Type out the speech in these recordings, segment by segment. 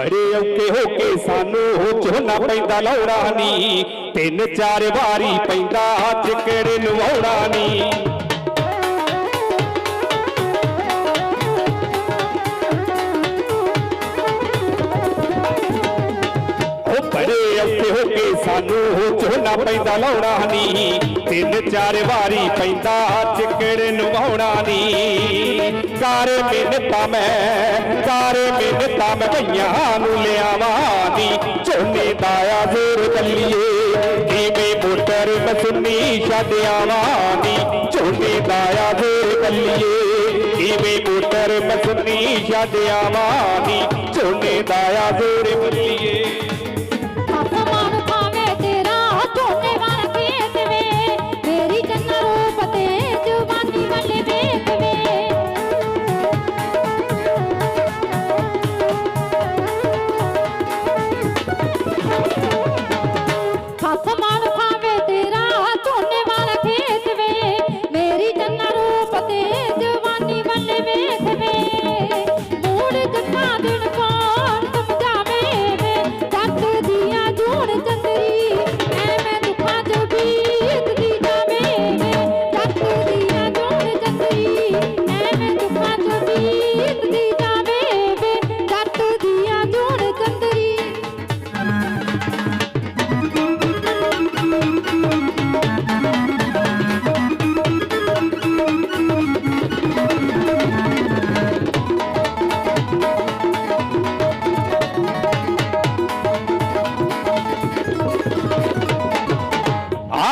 ਬੜੇ ਔਕੇ ਹੋ ਕੇ ਸਾਨੂੰ ਝੋਨਾ ਪੈਂਦਾ ਲਾਉਣਾ ਨੀ। ਤਿੰਨ ਚਾਰ ਵਾਰੀ ਪੈਂਦਾ ਚਿਕੜੇ ਨਵਾਉਣਾ ਨੀ। ਸਾਨੂੰ ਪੈਂਦਾ ਲਾਉਣਾ ਨੀ। ਤਿੰਨ ਚਾਰ ਵਾਰੀ ਪੈਂਦਾ ਚਿਕੜ ਨਵਾਉਣਾ ਨੀ। ਕਾਰੇ ਮਿੰਨਤਾਂ ਮੈਂ ਕਾਰੇ ਮਿੰਨਤਾਂ ਮੈਂ ਭਈਆਂ ਨੂੰ ਲਿਆਵਾਂ ਨੀ। ਝੋਨੇ ਦਾ ਆ ਜ਼ੋਰ ਕੱਲੀਏ ਕਿਵੇਂ ਮੋਟਰ ਮਸੁੰਨੀ ਛੱਡ ਆਵਾਂ ਨੀ। ਝੋਨੇ ਦਾ ਆ ਜ਼ੋਰ ਕੱਲੀਏ ਕਿਵੇਂ ਮੋਟਰ ਮਸੁੰਨੀ ਛੱਡ ਆਵਾਂ ਨੀ। ਝੋਨੇ ਦਾ ਆ ਜ਼ੋਰ ਕੱਲੀਏ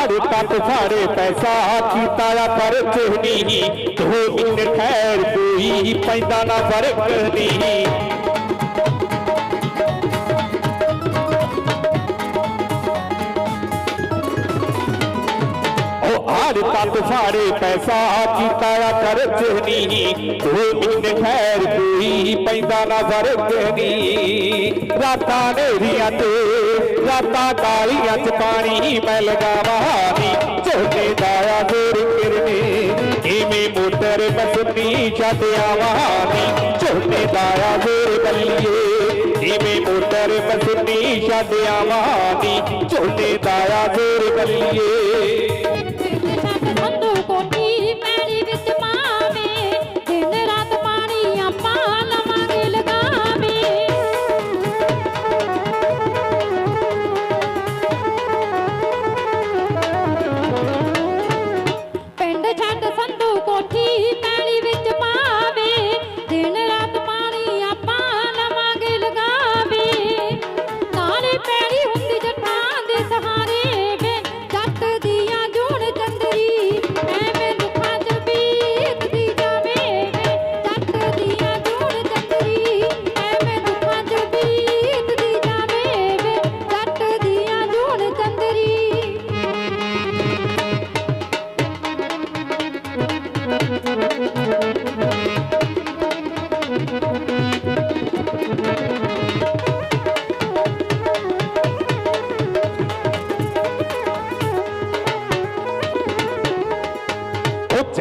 ਆੜ ਤੱਕ ਫਾੜੇ ਪੈਸਾ ਕੀਤਾ ਆ ਪਰ ਚੋਣੀ ਦੋ ਮਿੰਟ ਠਹਿਰ ਕੋਈ, ਪੈਂਦਾ ਨਾ ਫ਼ਰਕ ਹਰ ਉਹ ਆੜ ਤੱਕ ਫਾੜੇ ਪੈਸਾ ਕੀਤਾ ਆ ਕਰ ਚੋਣੀ ਦੋ ਮਿੰਟ ਠਹਿਰ ਕੋਈ ਪੈਂਦਾ ਨਾ ਫ਼ਰਕ ਨਹੀਂ ਰਾਤਾਂ ਨੇਰੀਆਂ ਤੇ, ਰਾਤਾਂ ਕਾਲੀਆਂ ਚ ਪਾਣੀ ਮੈਂ ਲਗਾਵਾਂ ਨੀ ਝੋਨੇ ਫੇਰ ਆ ਕਿਰਨੇ ਕਿਵੇਂ ਮੋਟਰ ਬਸਤੀ ਛੱਡ ਆਵਾਂ ਨੀ ਝੋਨੇ ਦਾ ਆ ਜ਼ੋਰ ਬੱਲੀਏ ਕਿਵੇਂ ਮੋਟਰ ਬਸਤੀ ਛੱਡ ਆਵਾਂ ਨੀ ਝੋਨੇ ਦਾ ਬੱਲੀਏ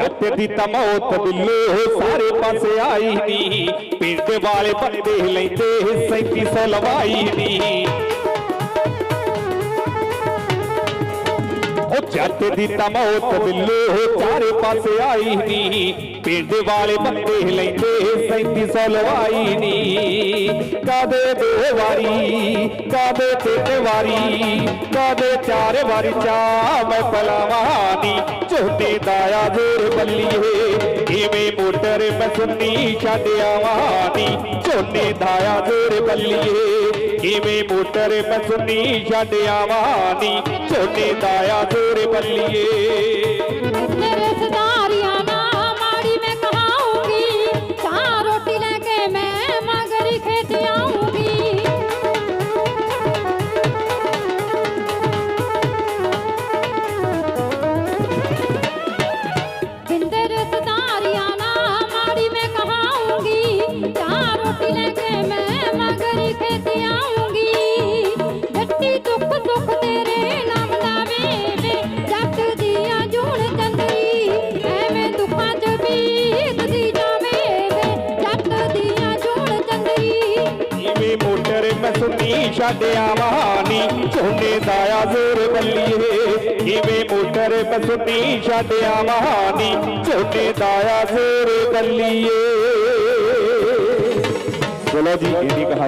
ਉਹ ਦੀ ਤਾਂ ਮੌਤ ਬਿੱਲੋ ਸਾਰੇ ਪਾਸੇ ਆਈ ਨੀ। ਪਿੰਡ ਵਾਲੇ ਬੰਦੇ ਲੈਂਦੇ 3700 ਲਵਾਈ ਨੀ। ਜੱਟ ਦੀ ਤਾਂ ਮੌਤ ਬਿੱਲੋ ਚਾਰੇ ਪਾਸੇ ਆਈ ਨੀ। ਪਿੰਡ ਵਾਲੇ ਬੰਦੇ ਲੈਂਦੇ 3700 ਲਵਾਈ ਨੀ। ਕਾਦੇ ਦੋ ਵਾਰੀ ਕਾਦੇ ਤਿੰਨ ਵਾਰੀ ਕਾਦੇ ਚਾਰ ਵਾਰੀ ਚਾ ਮੈਂ ਪਲਾਵਾਂ ਨੀ। ਝੋਨੇ ਜ਼ੋਰ ਬੱਲੀਏ ਕਿਵੇਂ ਮੋਟਰ ਮੈਂ ਸੁੰਨੀ ਛੱਡ ਆਵਾਂ ਨੀ। ਝੋਨੇ ਜ਼ੋਰ ਬੱਲੀਏ ਕਿਵੇਂ ਮੋਟਰ ਮੈਂ ਸੁੰਨੀ ਛੱਡ ਆਵਾਂ ਨੀ? ਝੋਨੇ ਦਾ ਆ ਬੱਲੀਏ। ਸੁਣੀ ਛੱਡ ਆਵਾਂ ਨੀ ਝੋਨੇ ਦਾ ਆ ਜ਼ੋਰ ਬੱਲੀਏ। ਕਿਵੇਂ ਮੋਟਰ ਮੈਂ ਛੱਡਿਆ ਛੱਡ ਆਵਾਂ ਨੀ ਝੋਨੇ ਦਾ ਆ ਜ਼ੋਰ ਬੱਲੀਏ। ਚਲੋ ਜੀ, ਇਹਦੀ ਕਹਾਣੀ